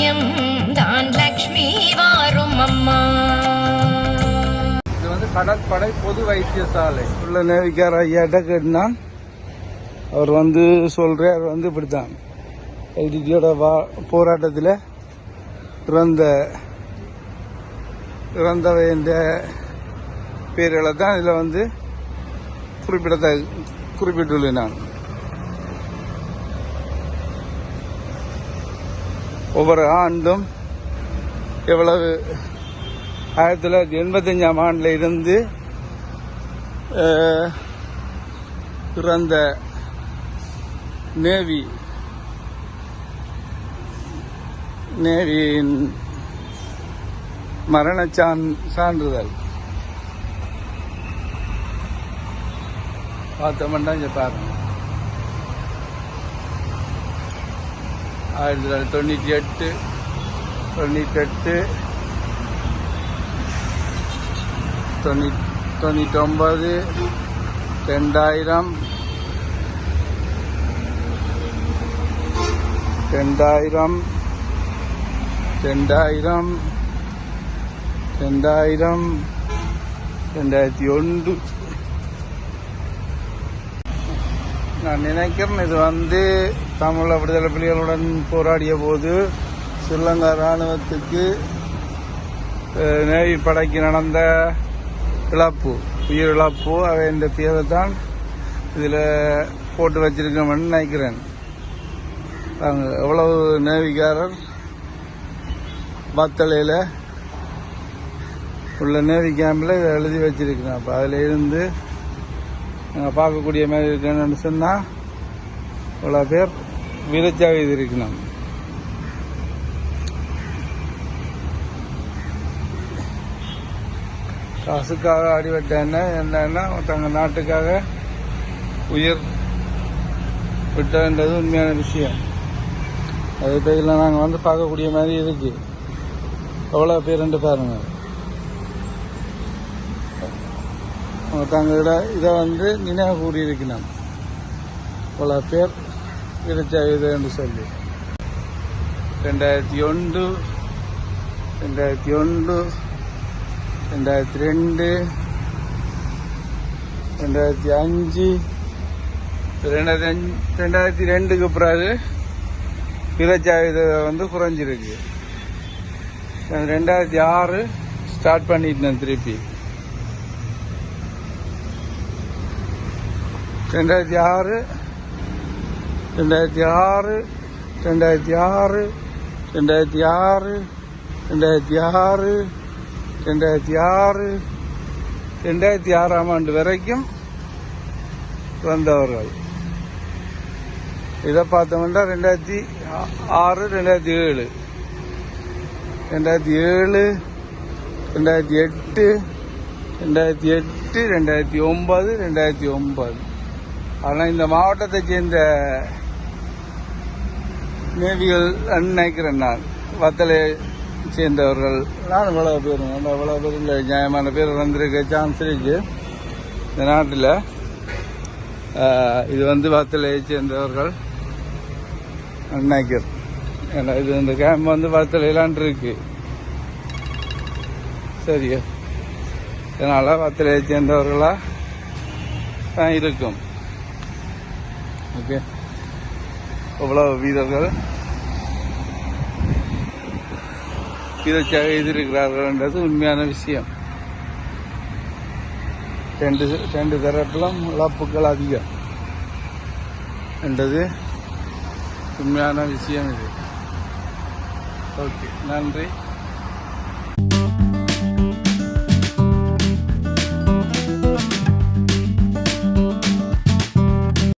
பாக்கியம் தான் லக்ஷ்மி வாரும் அம்மா. இது வந்து கடற்படை பொது வைத்தியசாலை. உள்ள நேவிக்கார ஐயாட்ட கேட்டான் அவர் வந்து சொல்றார் வந்து இப்படித்தான். எல்டிடியோட வா போராட்டத்தில் இறந்த இறந்தவைன்ற பேர்களை தான் இதில் வந்து குறிப்பிடத்த குறிப்பிட்டுள்ளேன் நான் ஒவ்வொரு ஆண்டும் எவ்வளவு ஆயிரத்தி தொள்ளாயிரத்தி எண்பத்தஞ்சாம் ஆண்டில் இருந்து பிறந்த நேவி நேவியின் மரண சான் சான்றிதழ். பார்த்தோம்னா இங்கே பாருங்கள் ஆயிரத்தி தொள்ளாயிரத்தி தொண்ணூற்றி எட்டு தொண்ணூற்றெட்டு தொண்ணூற்றி தொண்ணூற்றொம்பது ரெண்டாயிரம் ரெண்டாயிரம் ரெண்டாயிரம் ரெண்டாயிரம் ரெண்டாயிரத்தி ஒன்று. நான் நினைக்கிறேன் இது வந்து தமிழ் விடுதலை புலிகளுடன் போராடிய போது ஸ்ரீலங்கா இராணுவத்துக்கு நேவி படைக்கு நடந்த இழப்பு உயிர் இழப்பு அவை இந்த பேரை தான் இதில் போட்டு வச்சிருக்கோம்னு நினைக்கிறேன். எவ்வளவு நேவிக்காரர் பத்தலையில் உள்ள நேவி கேம்பில் இதை எழுதி வச்சிருக்கிறேன். அப்போ அதில் இருந்து நாங்கள் பார்க்கக்கூடிய மாதிரி இருக்கணும்னு சொன்னால் இவ்வளோ பேர்? விருச்சாக இது இருக்கணும் காசுக்காக அடிபட்டேன்னா என்னன்னா தங்கள் நாட்டுக்காக உயிர் விட்டன்றது உண்மையான விஷயம். அது பேரில் நாங்கள் வந்து பார்க்கக்கூடிய மாதிரி இருக்கு. எவ்வளோ பேருன்ட்டு பாருங்கள் தங்களோட இதை வந்து நினைவு கூறியிருக்கணும் இவ்வளோ பேர் விதைச்சா என்று சொல்லி. ரெண்டாயிரத்தி ஒன்று ரெண்டாயிரத்தி ஒன்று ரெண்டாயிரத்தி ரெண்டு ரெண்டாயிரத்தி அஞ்சு ரெண்டாயிரத்தி அஞ்சு ரெண்டாயிரத்தி ரெண்டுக்கு பிறகு விதைச்சாயுத வந்து குறைஞ்சிருக்கு. ரெண்டாயிரத்தி ஆறு ஸ்டார்ட் பண்ணிட்டேன் திருப்பி. ரெண்டாயிரத்தி ஆறு ரெண்டாயிரத்தி ஆறு ரெண்டாயிரத்தி ஆறு ரெண்டாயிரத்தி ஆறு ரெண்டாயிரத்தி ஆறு ரெண்டாயிரத்தி ஆறு ரெண்டாயிரத்தி ஆறாம் ஆண்டு வரைக்கும் வந்தவர்கள் இதை பார்த்தோம்னா ரெண்டாயிரத்தி ஆறு ரெண்டாயிரத்தி ஏழு ரெண்டாயிரத்தி ஏழு ரெண்டாயிரத்தி எட்டு ரெண்டாயிரத்தி எட்டு ரெண்டாயிரத்தி ஒன்பது ரெண்டாயிரத்தி ஒன்பது ஆனால் இந்த மாவட்டத்தை சேர்ந்த நேவிகள் நினைக்கிறேன் நான் வத்தலை சேர்ந்தவர்கள். நான் இவ்வளோ பேர் நல்லா இவ்வளோ பேர் இல்லை. நியாயமான பேர் வந்திருக்க. சான்ஸ் இருக்கு. இந்த நாட்டில் இது வந்து வத்தலையை சேர்ந்தவர்கள். நினைக்கிறேன் ஏன்னா இது இந்த கேம்ப் வந்து வத்தலையிலான் இருக்கு. சரியா இதனால் வத்தலையை சேர்ந்தவர்களாக தான் இருக்கும். ஓகே. எவ்வளவு வீரர்கள். வீரச்சாக எதிர்க்கிறார்கள்ன்றது உண்மையான விஷயம். ரெண்டு ரெண்டு தரப்பிலும் இழப்புகள் அதிகம். என்றது உண்மையான விஷயம் இது. ஓகே நன்றி.